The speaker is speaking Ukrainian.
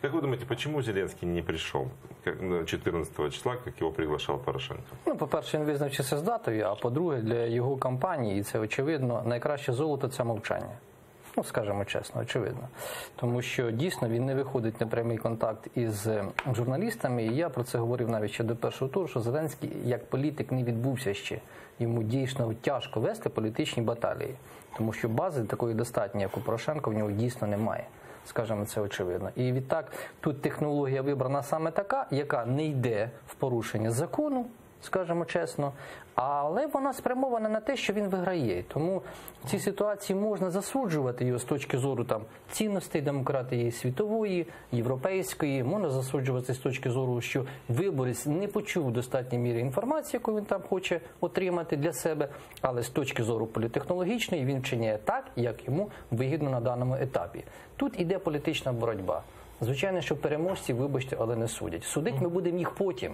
Как вы думаете, почему Зеленский не пришел 14 числа, как его приглашал Порошенко? Ну, по-перше, він визначився з датою, а по-друге, для його кампанії, і це очевидно, найкраще золото це мовчання. Ну, скажімо чесно, очевидно. Тому що дійсно він не виходить на прямий контакт із е, журналістами. І я про це говорив навіть ще до першого туру, що Зеленський як політик не відбувся ще. Йому дійсно тяжко вести політичні баталії, тому що бази такої достатньої, як у Порошенка, в нього дійсно немає. Скажімо, це очевидно. І відтак тут технологія вибрана саме така, яка не йде в порушення закону, скажімо чесно, але вона спрямована на те, що він виграє. Тому в цій ситуації можна засуджувати його з точки зору там цінностей демократії світової, європейської. Можна засуджувати з точки зору, що виборець не почув в достатній мірі інформації, яку він там хоче отримати для себе. Але з точки зору політехнологічної він вчиняє так, як йому вигідно на даному етапі. Тут іде політична боротьба. Звичайно, що переможці, вибачте, але не судять. Судить ми будемо їх потім.